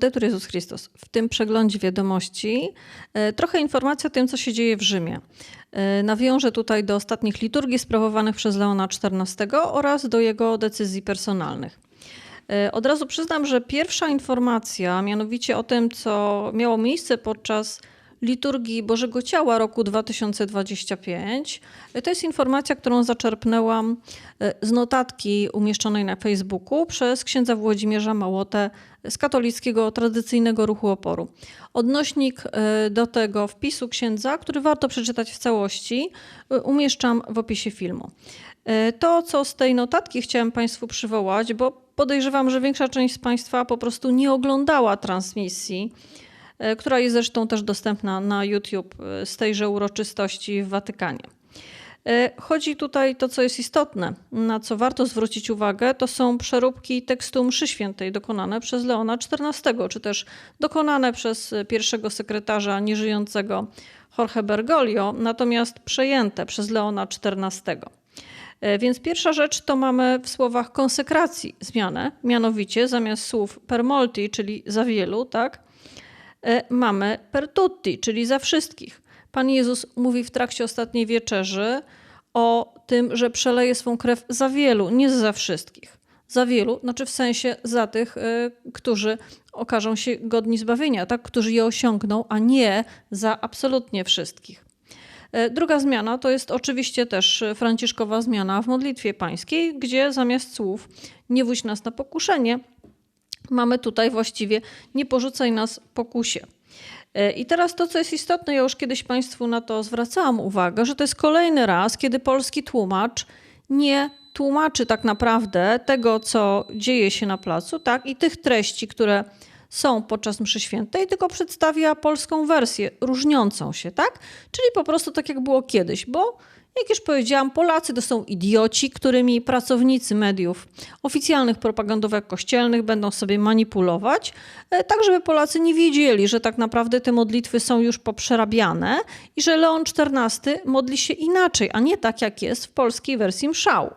Laudetur Jezus Chrystus. W tym przeglądzie wiadomości e, trochę informacji o tym, co się dzieje w Rzymie. E, nawiążę tutaj do ostatnich liturgii sprawowanych przez Leona XIV oraz do jego decyzji personalnych. E, od razu przyznam, że pierwsza informacja, mianowicie o tym, co miało miejsce podczas liturgii Bożego Ciała roku 2025. To jest informacja, którą zaczerpnęłam e, z notatki umieszczonej na Facebooku przez księdza Włodzimierza Małotę z katolickiego tradycyjnego ruchu oporu. Odnośnik e, do tego wpisu księdza, który warto przeczytać w całości, e, umieszczam w opisie filmu. To, co z tej notatki chciałem Państwu przywołać, bo podejrzewam, że większa część z Państwa po prostu nie oglądała transmisji która jest zresztą też dostępna na YouTube e, z tejże uroczystości w Watykanie. E, chodzi tutaj to, co jest istotne, na co warto zwrócić uwagę, to są przeróbki tekstu mszy świętej dokonane przez Leona XIV, czy też dokonane przez pierwszego sekretarza nieżyjącego Jorge Bergoglio, natomiast przejęte przez Leona XIV. Więc pierwsza rzecz to mamy w słowach konsekracji zmianę, mianowicie zamiast słów per molti, czyli za wielu, tak, E, mamy per tutti, czyli za wszystkich. Pan Jezus mówi w trakcie ostatniej wieczerzy o tym, że przeleje swą krew za wielu, nie za wszystkich. Za wielu, znaczy w sensie za tych, e, którzy okażą się godni zbawienia, tak? którzy je osiągną, a nie za absolutnie wszystkich. E, druga zmiana to jest oczywiście też franciszkowa zmiana w modlitwie pańskiej, gdzie zamiast słów nie wódź nas na pokuszenie, mamy tutaj właściwie nie porzucaj nas pokusie. E, I teraz to, co jest istotne, ja już kiedyś Państwu na to zwracałam uwagę, że to jest kolejny raz, kiedy polski tłumacz nie tłumaczy tak naprawdę tego, co dzieje się na placu, tak, i tych treści, które są podczas mszy świętej, tylko przedstawia polską wersję, różniącą się, tak? Czyli po prostu tak, jak było kiedyś, bo jak już powiedziałam, Polacy to są idioci, którymi pracownicy mediów oficjalnych, propagandowych, kościelnych będą sobie manipulować, e, tak żeby Polacy nie wiedzieli, że tak naprawdę te modlitwy są już poprzerabiane i że Leon XIV modli się inaczej, a nie tak jak jest w polskiej wersji mszału.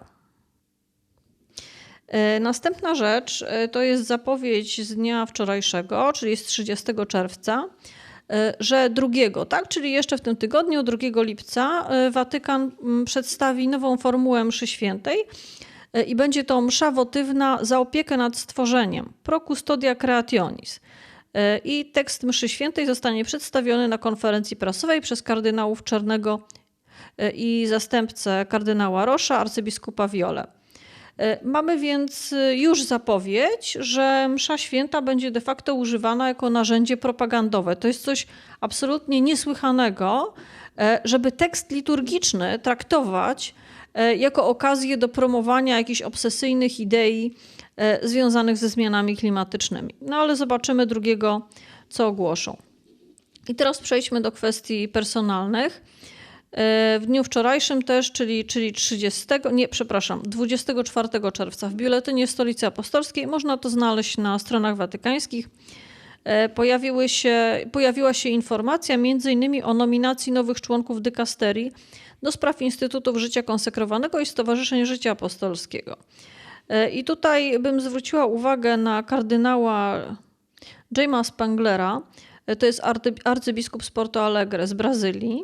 E, następna rzecz e, to jest zapowiedź z dnia wczorajszego, czyli z 30 czerwca, E, że drugiego, tak, czyli jeszcze w tym tygodniu, 2 lipca, Watykan mm, przedstawi nową formułę mszy świętej i będzie to msza wotywna za opiekę nad stworzeniem, pro custodia creationis. I tekst mszy świętej zostanie przedstawiony na konferencji prasowej przez kardynałów Czarnego i zastępcę kardynała Rosza, arcybiskupa Wiole. E, mamy więc e, już zapowiedź, że msza święta będzie de facto używana jako narzędzie propagandowe. To jest coś absolutnie niesłychanego, e, żeby tekst liturgiczny traktować jako okazję do promowania jakichś obsesyjnych idei związanych ze zmianami klimatycznymi. No ale zobaczymy drugiego, co ogłoszą. I teraz przejdźmy do kwestii personalnych. E, w dniu wczorajszym też, czyli, czyli 30, nie, przepraszam, 24 czerwca w biuletynie Stolicy Apostolskiej, można to znaleźć na stronach watykańskich, e, pojawiły się, pojawiła się informacja m.in. o nominacji nowych członków dykasterii do spraw Instytutów Życia Konsekrowanego i Stowarzyszeń Życia Apostolskiego. E, I tutaj bym zwróciła uwagę na kardynała Jamesa Spanglera, to jest arcybiskup z Porto Alegre z Brazylii,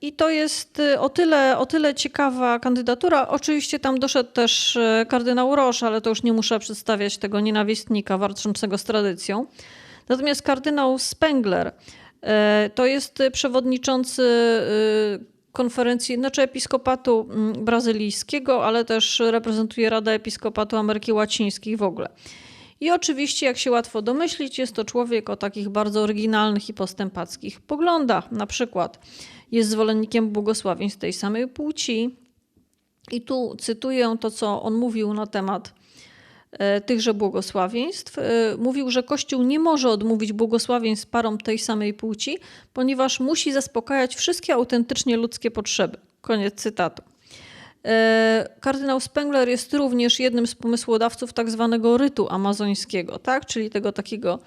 I to jest y, o tyle, o tyle ciekawa kandydatura. Oczywiście tam doszedł też e, kardynał Roche, ale to już nie muszę przedstawiać tego nienawistnika walczącego z tradycją. Natomiast kardynał Spengler e, to jest przewodniczący konferencji, znaczy episkopatu brazylijskiego, ale też reprezentuje Radę Episkopatu Ameryki Łacińskiej w ogóle. I oczywiście, jak się łatwo domyślić, jest to człowiek o takich bardzo oryginalnych i postępackich poglądach. Na przykład jest zwolennikiem błogosławieństw tej samej płci. I tu cytuję to, co on mówił na temat e, tychże błogosławieństw. E, mówił, że Kościół nie może odmówić błogosławieństw parom tej samej płci, ponieważ musi zaspokajać wszystkie autentycznie ludzkie potrzeby. Koniec cytatu. E, kardynał Spengler jest również jednym z pomysłodawców tak zwanego rytu amazońskiego, tak? czyli tego takiego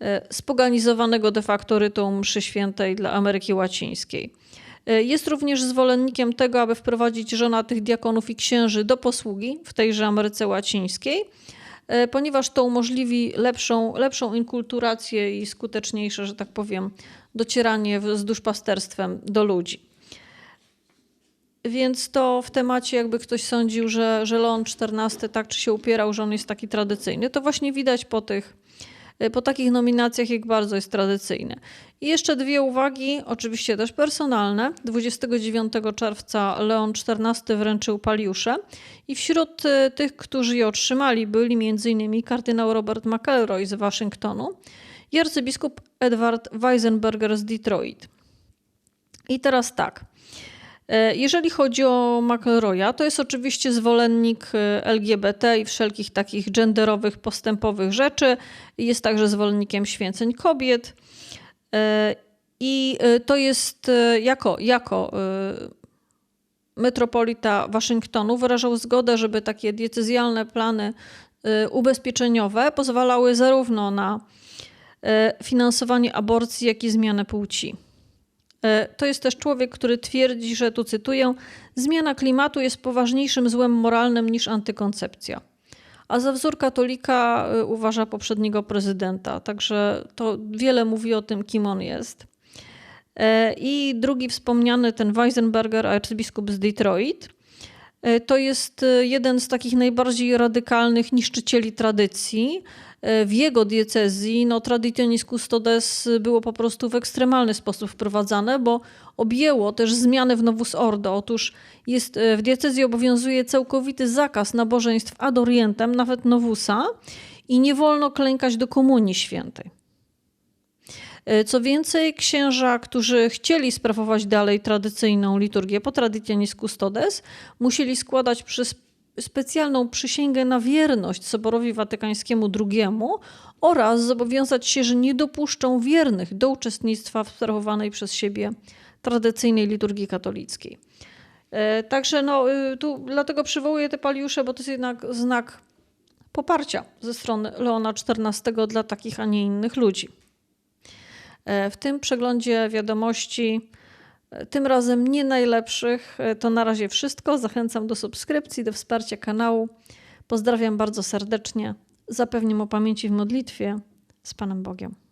e, spoganizowanego de facto rytu mszy świętej dla Ameryki Łacińskiej. E, jest również zwolennikiem tego, aby wprowadzić żonatych diakonów i księży do posługi w tejże Ameryce Łacińskiej. ponieważ to umożliwi lepszą, lepszą inkulturację i skuteczniejsze, że tak powiem, docieranie z duszpasterstwem do ludzi. Więc to w temacie, jakby ktoś sądził, że, że Leon XIV tak czy się upierał, że on jest taki tradycyjny, to właśnie widać po tych, po takich nominacjach, jak bardzo jest tradycyjny. I jeszcze dwie uwagi, oczywiście też personalne. 29 czerwca Leon XIV wręczył paliusze i wśród e, tych, którzy je otrzymali, byli m.in. kardynał Robert McElroy z Waszyngtonu i arcybiskup Edward Weisenberger z Detroit. I teraz tak. E, Jeżeli chodzi o McElroya, to jest oczywiście zwolennik e, LGBT i wszelkich takich genderowych, postępowych rzeczy. Jest także zwolennikiem święceń kobiet. E, I to jest jako, jako metropolita Waszyngtonu wyrażał zgodę, żeby takie decyzjalne plany ubezpieczeniowe pozwalały zarówno na finansowanie aborcji, jak i zmianę płci. E, To jest też człowiek, który twierdzi, że tu cytuję: Zmiana klimatu jest poważniejszym złem moralnym niż antykoncepcja. A za wzór katolika e, uważa poprzedniego prezydenta, także to wiele mówi o tym, kim on jest. E, I drugi wspomniany, ten Weisenberger, arcybiskup z Detroit, to jest e, jeden z takich najbardziej radykalnych niszczycieli tradycji. E, W jego diecezji no, Traditionis Custodes było po prostu w ekstremalny sposób wprowadzane, bo objęło też zmiany w Novus Ordo. Otóż jest, e, w diecezji obowiązuje całkowity zakaz nabożeństw ad orientem, nawet Novusa i nie wolno klękać do Komunii Świętej. E, Co więcej, księża, którzy chcieli sprawować dalej tradycyjną liturgię po Traditionis Custodes, musieli składać przez specjalną przysięgę na wierność Soborowi Watykańskiemu II oraz zobowiązać się, że nie dopuszczą wiernych do uczestnictwa w sprawowanej przez siebie tradycyjnej liturgii katolickiej. E, Także no, y, tu dlatego przywołuję te paliusze, bo to jest jednak znak poparcia ze strony Leona XIV dla takich, a nie innych ludzi. E, W tym przeglądzie wiadomości, e, tym razem nie najlepszych, e, to na razie wszystko. Zachęcam do subskrypcji, do wsparcia kanału. Pozdrawiam bardzo serdecznie. Zapewniam o pamięci w modlitwie z Panem Bogiem.